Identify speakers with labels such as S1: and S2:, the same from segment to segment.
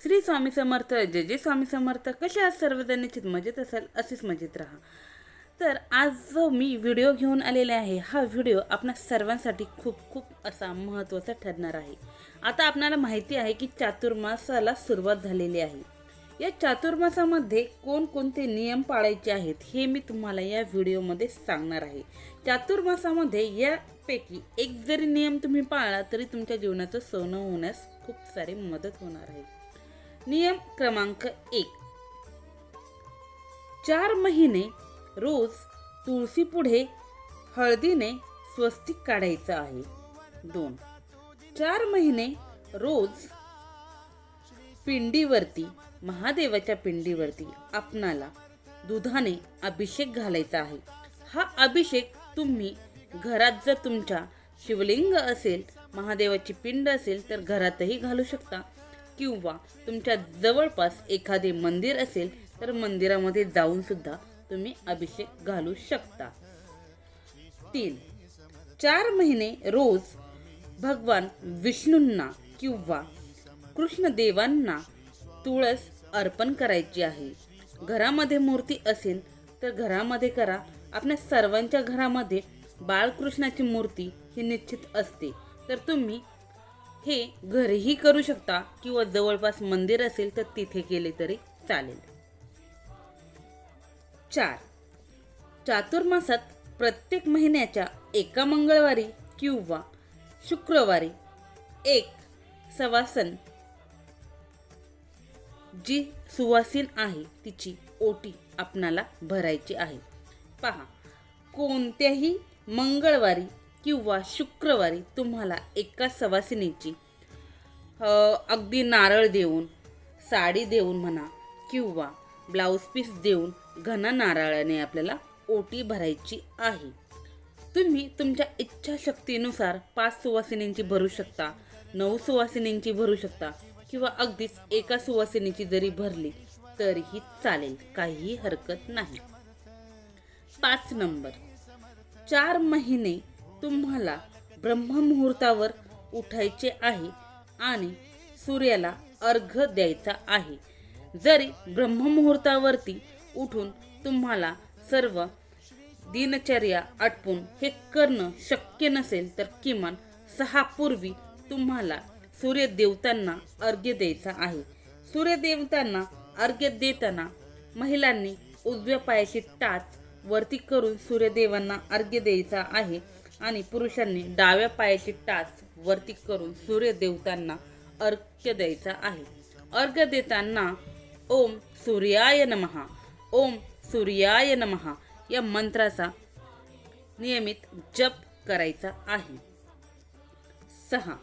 S1: श्री स्वामी समर्थ जय जय स्वामी समर्थ. कसे आज सर्वजण? निश्चित मजेत असाल असेच मजेत राहा. तर आज जो मी व्हिडिओ घेऊन आलेले आहे हा व्हिडिओ आपणा सर्वांसाठी खूप खूप असा महत्त्वाचा ठरणार आहे. आता आपणाला माहिती आहे की चातुर्मासाला सुरुवात झालेली आहे. या चातुर्मासामध्ये कोणकोणते नियम पाळायचे आहेत हे मी तुम्हाला या व्हिडिओमध्ये सांगणार आहे. चातुर्मासामध्ये यापैकी एक जरी नियम तुम्ही पाळला तरी तुमच्या जीवनाचं सोनं होण्यास खूप सारी मदत होणार आहे. नियम क्रमांक एक. चार महिने रोज तुळशी पुढे हळदीने स्वस्तिक काढायचं आहे. दोन. चार महिने रोज पिंडीवरती महादेवाच्या पिंडीवरती आपणाला दुधाने अभिषेक घालायचा आहे. हा अभिषेक तुम्ही घरात जर तुमच्या शिवलिंग असेल महादेवाची पिंड असेल तर घरातही घालू शकता. किंवा तुमच्या जवळपास एखादे मंदिर असेल तर मंदिरामध्ये जाऊन सुद्धा तुम्ही अभिषेक घालू शकता. तीन चार महिने रोज भगवान विष्णूंना किंवा कृष्णदेवांना तुळस अर्पण करायची आहे. घरामध्ये मूर्ती असेल तर घरामध्ये करा. आपल्या सर्वांच्या घरामध्ये बाळकृष्णाची मूर्ती ही निश्चित असते. तर तुम्ही हे घरीही करू शकता किंवा जवळपास मंदिर असेल तर तिथे केले तरी चालेल. चार. चातुर्मासात प्रत्येक महिन्याच्या एका मंगळवारी किंवा शुक्रवारी एक सवासन जी सुवासीन आहे तिची ओटी आपणाला भरायची आहे. पहा कोणत्याही मंगळवारी किंवा शुक्रवारी तुम्हाला एका सवासिनीची अगदी नारळ देऊन साडी देऊन म्हणा किंवा ब्लाऊज पीस देऊन घना नारळाने आपल्याला ओटी भरायची आहे. तुम्ही तुमच्या इच्छाशक्तीनुसार पाच सुवासिनींची भरू शकता नऊ सुवासिनींची भरू शकता किंवा अगदीच एका सुवासिनीची जरी भरली तरीही चालेल काहीही हरकत नाही. पाच नंबर. चार महिने तुम्हाला ब्रह्ममुहूर्तावर उठायचे आहे आणि सूर्याला अर्घ द्यायचा आहे. जरी ब्रह्ममुहूर्तावरती उठून तुम्हाला सर्व दिनचर्या आटपून हे करणं शक्य नसेल तर किमान सहा पूर्वी तुम्हाला सूर्यदेवतांना अर्घ्य द्यायचा आहे. सूर्यदेवतांना अर्घ्य देताना महिलांनी उजव्या पायाची टाच वरती करून सूर्यदेवांना अर्घ्य द्यायचा आहे. आणि पुरुषांनी डाव्या पायाची टाच वरती करून सूर्यदेवतांना अर्घ्य द्यायचा आहे. अर्घ्य देताना ओम सूर्याय नमहा ओम सूर्याय नमहा या मंत्राचा नियमित जप करायचा आहे. सहा.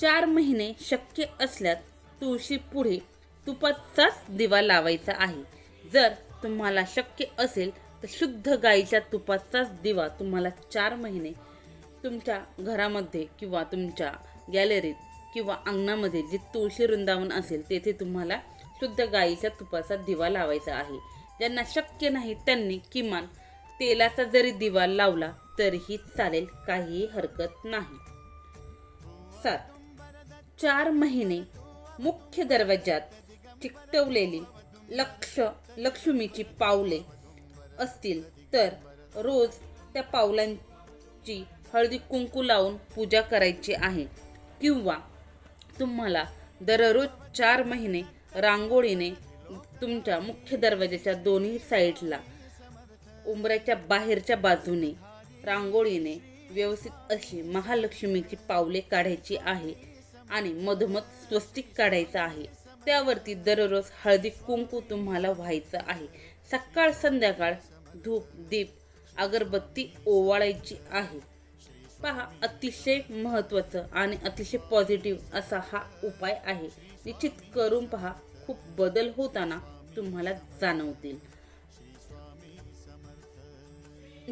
S1: चार महिने शक्य असल्यास तुळशी पुढे तुपाचाच दिवा लावायचा आहे. जर तुम्हाला शक्य असेल तर शुद्ध गाईच्या तुपाचाच दिवा तुम्हाला चार महिने तुमच्या घरामध्ये किंवा तुमच्या गॅलरीत किंवा अंगणामध्ये जे तुळशी वृंदावन असेल तेथे तुम्हाला शुद्ध गाईच्या तुपाचा दिवा लावायचा आहे. ज्यांना शक्य नाही त्यांनी किमान तेलाचा जरी दिवा लावला तरीही चालेल काहीही हरकत नाही. सात. चार महिने मुख्य दरवाज्यात चिकटवलेली लक्ष लक्ष्मीची पावले असतील तर रोज त्या पावलांची हळदी कुंकू लावून पूजा करायची आहे. किंवा तुम्हाला दररोज चार महिने रांगोळीने तुमच्या मुख्य दरवाजाच्या दोन्ही साईडला उंबऱ्याच्या बाहेरच्या बाजूने रांगोळीने व्यवस्थित अशी महालक्ष्मीची पावले काढायची आहे आणि मधोमध स्वस्तिक काढायचं आहे. त्यावरती दररोज हळदी कुंकू तुम्हाला व्हायचं आहे. सकाळ संध्याकाळ धूप दीप अगरबत्ती ओवाळायची आहे. पहा अतिशय महत्त्वाचं आणि अतिशय पॉझिटिव्ह असा हा उपाय आहे. निश्चित करून पहा खूप बदल होताना तुम्हाला जाणवतील.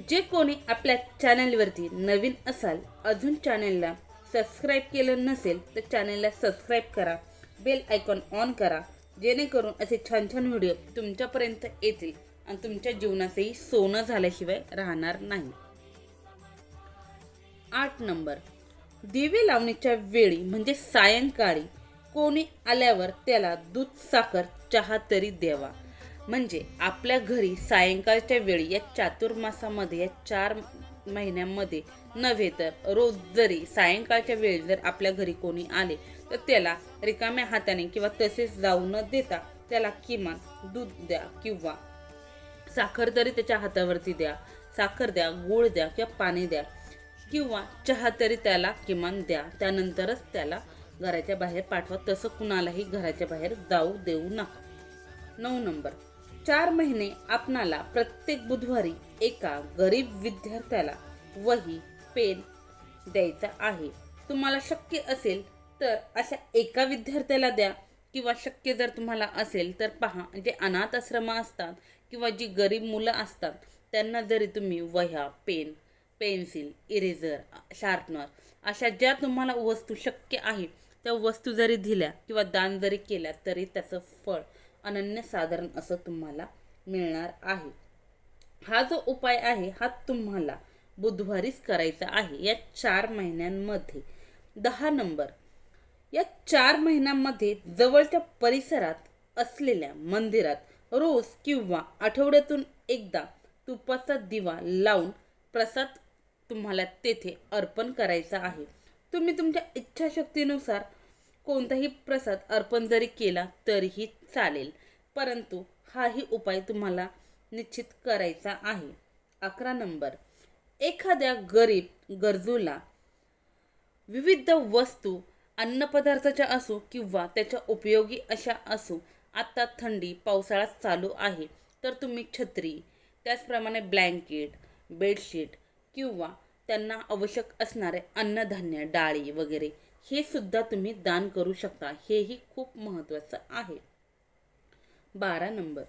S1: जे कोणी आपल्या चॅनलवरती नवीन असाल अजून चॅनलला सबस्क्राईब केलं नसेल तर चॅनलला सबस्क्राईब करा. बेल आयकॉन ऑन करा. जेणेकरून असे छान छान व्हिडिओ तुमच्यापर्यंत येतील आणि तुमच्या जीवनाचंही सोनं झाल्याशिवाय राहणार नाही. आठ नंबर. दिवे लावणीच्या वेळी म्हणजे सायंकाळी कोणी आल्यावर त्याला दूध साखर चहा तरी द्यावा. म्हणजे आपल्या घरी सायंकाळच्या वेळी या चातुर्मासामध्ये या चार महिन्यांमध्ये नव्हे तर रोज जरी सायंकाळच्या वेळी जर आपल्या घरी कोणी आले तर त्याला रिकाम्या हाताने किंवा तसेच जाऊ न देता त्याला किमान दूध द्या किंवा साखर तरी त्याच्या हातावरती द्या. साखर द्या गूळ द्या किंवा पाणी द्या किंवा चहा तरी त्याला किमान द्या. त्यानंतरच त्याला घराच्या बाहेर पाठवा. तसं कुणालाही घराच्या बाहेर जाऊ देऊ नका. नऊ नंबर. चार महिने आपणाला प्रत्येक बुधवारी एका गरीब विद्यार्थ्याला वही पेन द्यायचा आहे. तुम्हाला शक्य असेल तर अशा एका विद्यार्थ्याला द्या किंवा शक्य जर तुम्हाला असेल तर पहा जे अनाथ आश्रम असतात किंवा जी गरीब मुलं असतात त्यांना जरी तुम्ही वह्या पेन पेन्सिल इरेझर शार्पनर अशा ज्या तुम्हाला वस्तू शक्य आहे त्या वस्तू जरी दिल्या किंवा दान जरी केल्या तरी त्याचं फळ अनन्यसाधारण असं तुम्हाला मिळणार आहे. हा जो उपाय आहे हा तुम्हाला बुधवारीच करायचा आहे या चार महिन्यांमध्ये. दहा नंबर. या चार महिन्यांमध्ये जवळच्या परिसरात असलेल्या मंदिरात रोज किंवा आठवड्यातून एकदा तुपाचा दिवा लावून प्रसाद तुम्हाला तेथे अर्पण करायचा आहे. तुम्ही तुमच्या इच्छाशक्तीनुसार कोणताही प्रसाद अर्पण जरी केला तरीही चालेल परंतु हाही उपाय तुम्हाला निश्चित करायचा आहे. अकरा नंबर. एखाद्या गरीब गरजूला विविध वस्तू अन्नपदार्थाच्या असो किंवा त्याच्या उपयोगी अशा असो आत्ता थंडी पावसाळा चालू आहे. तर तुम्ही छत्री त्याचप्रमाणे ब्लँकेट बेडशीट किंवा त्यांना आवश्यक असणारे अन्नधान्य डाळी वगैरे हे सुद्धा तुम्ही दान करू शकता. हेही खूप महत्त्वाचं आहे. बारा नंबर.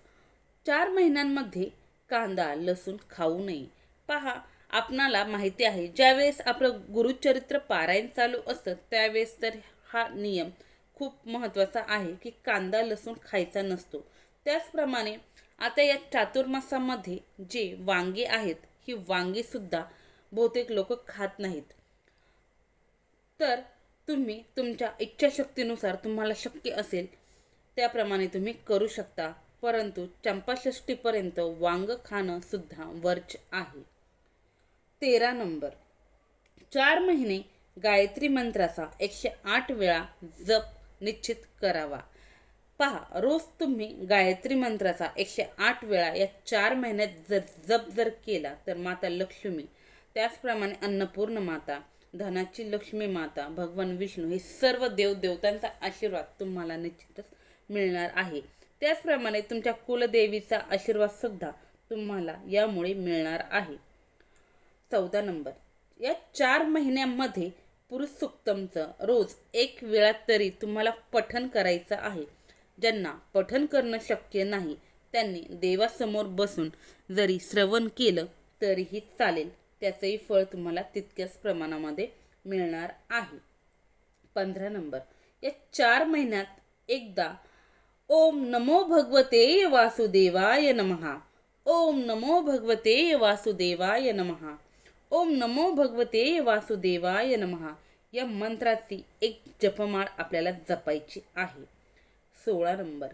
S1: चार महिन्यांमध्ये कांदा लसूण खाऊ नये. पहा आपणाला माहिती आहे. ज्यावेळेस आपलं गुरुचरित्र पारायण चालू असतं त्यावेळेस तर हा नियम खूप महत्त्वाचा आहे की कांदा लसूण खायचा नसतो. त्याचप्रमाणे आता या चातुर्मासामध्ये जे वांगे आहेत ही वांगीसुद्धा बहुतेक लोक खात नाहीत. तर तुम्ही तुमच्या इच्छाशक्तीनुसार तुम्हाला शक्य असेल त्याप्रमाणे तुम्ही करू शकता. परंतु चंपाषष्टीपर्यंत वांग खाणं सुद्धा वर्ज आहे. तेरा नंबर. चार महिने गायत्री मंत्राचा एकशे आठ वेळा जप निश्चित करावा. पहा रोज तुम्ही गायत्री मंत्राचा एकशे आठ वेळा या चार महिन्यात जर जप जर केला तर माता लक्ष्मी त्याचप्रमाणे अन्नपूर्ण माता धनाची लक्ष्मी माता भगवान विष्णू हे सर्व देव देवतांचा आशीर्वाद तुम्हाला निश्चितच मिळणार आहे. त्याचप्रमाणे तुमच्या कुलदेवीचा आशीर्वाद सुद्धा तुम्हाला यामुळे मिळणार आहे. चौदा नंबर. या चार महिन्यामध्ये पुरुष सुक्तमचं रोज एक वेळा तरी तुम्हाला पठन करायचं आहे. ज्यांना पठन करणं शक्य नाही त्यांनी देवासमोर बसून जरी श्रवण केलं तरीही चालेल. त्याचंही फळ तुम्हाला तितक्याच प्रमाणामध्ये मिळणार आहे. पंधरा नंबर. या चार महिन्यात एकदा ओम नमो भगवते वासुदेवाय नमहा. ओम नमो भगवते वासुदेवाय नमहा. ओम नमो भगवते वासुदेवाय नमहा या मंत्राची एक जपमाळ आपल्याला जपायची आहे. सोळा नंबर.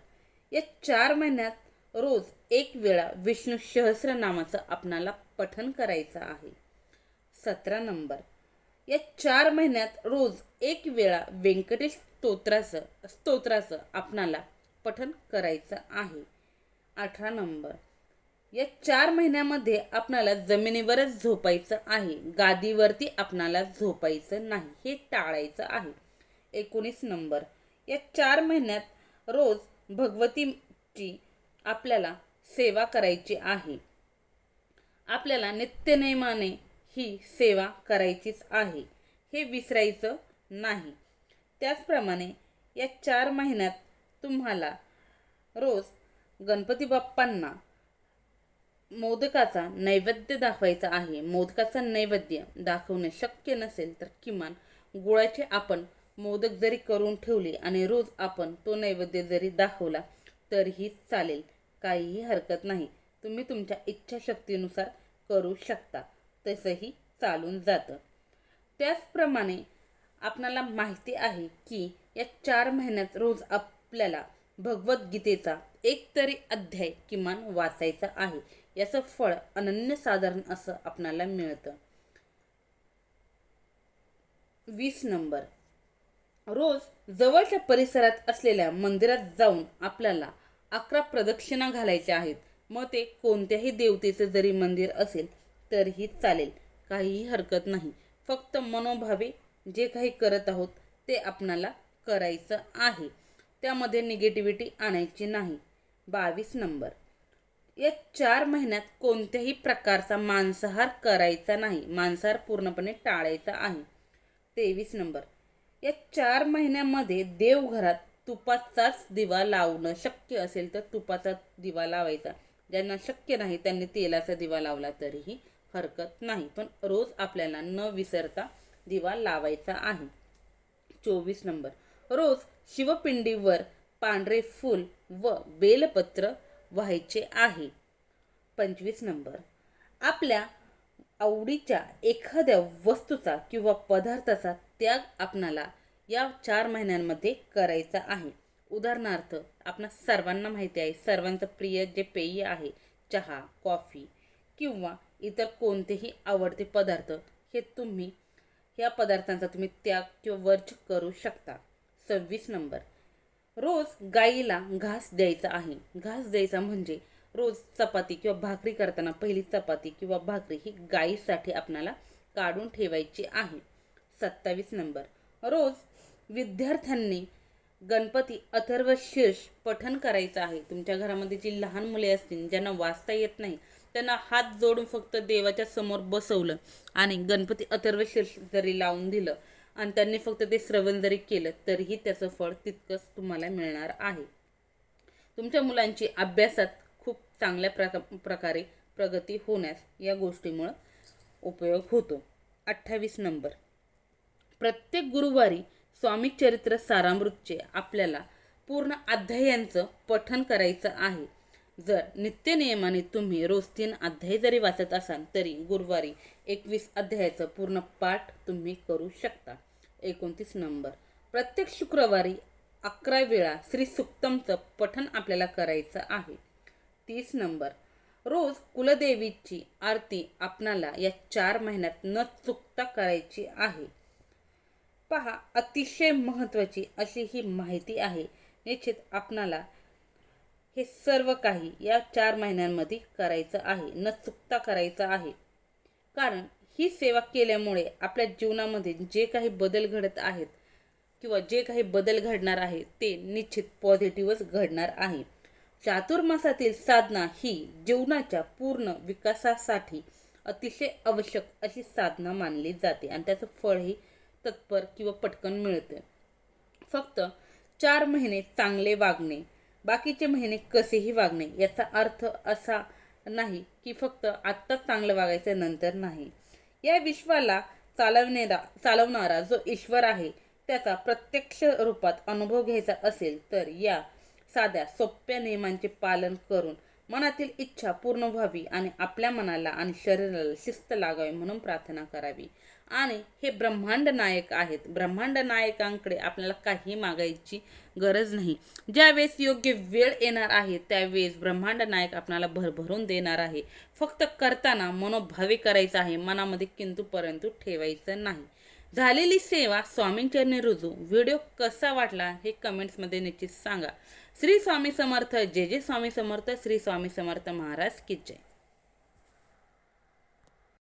S1: या चार महिन्यात रोज एक वेळा विष्णू सहस्र नामाचं आपणाला पठन करायचं आहे. सतरा नंबर. या चार महिन्यात रोज एक वेळा व्यंकटेश स्तोत्राचं स्तोत्राचं आपणाला पठन करायचं आहे. अठरा नंबर. या चार महिन्यामध्ये आपणाला जमिनीवरच झोपायचं आहे. गादीवरती आपणाला झोपायचं नाही. हे टाळायचं आहे. एकोणीस नंबर. या चार महिन्यात रोज भगवतीची आपल्याला सेवा करायची आहे. आपल्याला नित्यनेमाने ही सेवा करायचीच आहे. हे विसरायचं नाही. त्याचप्रमाणे या चार महिन्यात तुम्हाला रोज गणपती बाप्पांना मोदकाचा नैवेद्य दाखवायचा आहे. मोदकाचा नैवेद्य दाखवणे शक्य नसेल तर किमान गुळाचे आपण मोदक जरी करून ठेवले आणि रोज आपण तो नैवेद्य जरी दाखवला तरीही चालेल. काहीही हरकत नाही. तुम्ही तुमच्या इच्छाशक्तीनुसार करू शकता. तसंही चालून जातं. त्याचप्रमाणे आपणाला माहिती आहे की या चार महिन्यात रोज आपल्याला भगवद्गीतेचा एक तरी अध्याय किमान वाचायचा आहे. याचं फळ अनन्यसाधारण असं आपणाला मिळतं. वीस नंबर. रोज जवळच्या परिसरात असलेल्या मंदिरात जाऊन आपल्याला अकरा प्रदक्षिणा घालायच्या आहेत. मग ते कोणत्याही देवतेचं जरी मंदिर असेल तरीही चालेल. काहीही हरकत नाही. फक्त मनोभावे जे काही करत आहोत ते आपणाला करायचं आहे. त्यामध्ये निगेटिव्हिटी आणायची नाही. बावीस नंबर. या चार महिन्यात कोणत्याही प्रकारचा मांसाहार करायचा नाही. मांसाहार पूर्णपणे टाळायचा आहे. तेवीस नंबर. या चार महिन्यामध्ये देवघरात तुपाचाच दिवा लावणं शक्य असेल तर तुपाचा दिवा लावायचा. ज्यांना शक्य नाही त्यांनी तेलाचा दिवा लावला तरीही हरकत नाही. पण रोज आपल्याला न विसरता दिवा लावायचा आहे. चोवीस नंबर. रोज शिवपिंडीवर पांढरे फूल व बेलपत्र व्हायचे आहे. पंचवीस नंबर. आपल्या आवडीच्या एखाद्या वस्तूचा किंवा पदार्थाचा त्याग आपणाला या चार महिन्यांमध्ये करायचा आहे. उदाहरणार्थ आपणा सर्वांना माहिती आहे सर्वांचं प्रिय जे पेय आहे चहा कॉफी किंवा इतर कोणतेही आवडते पदार्थ हे तुम्ही ह्या पदार्थांचा तुम्ही त्याग किंवा वर्ज करू शकता. सव्वीस नंबर. रोज गाईला घास द्यायचा आहे. घास द्यायचा म्हणजे रोज चपाती किंवा भाकरी करताना पहिली चपाती किंवा भाकरी ही गाईसाठी आपणाला काढून ठेवायची आहे. सत्तावीस नंबर. रोज विद्यार्थ्यांनी गणपती अथर्व शीर्ष पठण करायचं आहे. तुमच्या घरामध्ये जी लहान मुले असतील ज्यांना वाचता येत नाही त्यांना हात जोडून फक्त देवाच्या समोर बसवलं आणि गणपती अथर्व शीर्ष जरी लावून दिलं आणि त्यांनी फक्त ते श्रवण जरी केलं तरीही त्याचं फळ तितकंच तुम्हाला मिळणार आहे. तुमच्या मुलांची अभ्यासात खूप चांगल्या प्रका प्रकारे प्रगती होण्यास या गोष्टीमुळं उपयोग होतो. अठ्ठावीस नंबर. प्रत्येक गुरुवारी स्वामी चरित्र सारामृतचे आपल्याला पूर्ण अध्यायांचं पठन करायचं आहे. जर नित्यनियमाने तुम्ही रोज तीन अध्याय जरी वाचत असाल तरी गुरुवारी एकवीस अध्यायाचं पूर्ण पाठ तुम्ही करू शकता. एकोणतीस नंबर. प्रत्येक शुक्रवारी अकरा वेळा श्री सुक्तमचं पठण आपल्याला करायचं आहे. तीस नंबर. रोज कुलदेवीची आरती आपणाला या चार महिन्यात न चुकता करायची आहे. पहा अतिशय महत्त्वाची अशी ही माहिती आहे. निश्चित आपणाला हे सर्व काही या चार महिन्यांमध्ये करायचं आहे. न चुकता करायचं आहे. कारण ही सेवा केल्यामुळे आपल्या जीवनामध्ये जे काही बदल घडत आहेत किंवा जे काही बदल घडणार आहे ते निश्चित पॉझिटिव्हच घडणार आहे. चातुर्मासातील साधना ही जीवनाच्या पूर्ण विकासासाठी अतिशय आवश्यक अशी साधना मानली जाते आणि त्याचं फळही तत्पर किंवा पटकन मिळते. फक्त चार महिने चांगले वागणे बाकीचे महिने कसेही वागणे याचा अर्थ असा नाही की फक्त आत्ताच चांगलं वागायचं नंतर नाही. या विश्वाला चालवणारा चालवणारा जो ईश्वर आहे त्याचा प्रत्यक्ष रूपात अनुभव घ्यायचा असेल तर या साध्या सोप्या नियमांचे पालन करून मनातील इच्छा पूर्ण व्हावी आणि आपल्या मनाला आणि शरीराला शिस्त लागावी म्हणून प्रार्थना करावी. आणि हे ब्रह्मांड नायक आहेत. ब्रह्मांड नायकांकडे आपल्याला काही मागायची गरज नाही. ज्यावेळेस योग्य वेळ येणार आहे त्यावेळेस ब्रह्मांड नायक आपल्याला भरभरून देणार आहे. फक्त करताना मनोभावे करायचं आहे मनामध्ये किंतु परंतु ठेवायचं नाही. झालेली सेवा स्वामींच्या रुजू. व्हिडिओ कसा वाटला हे कमेंट्समध्ये निश्चित सांगा. श्री स्वामी समर्थ. जे जे स्वामी समर्थ. श्री स्वामी समर्थ महाराज की जय.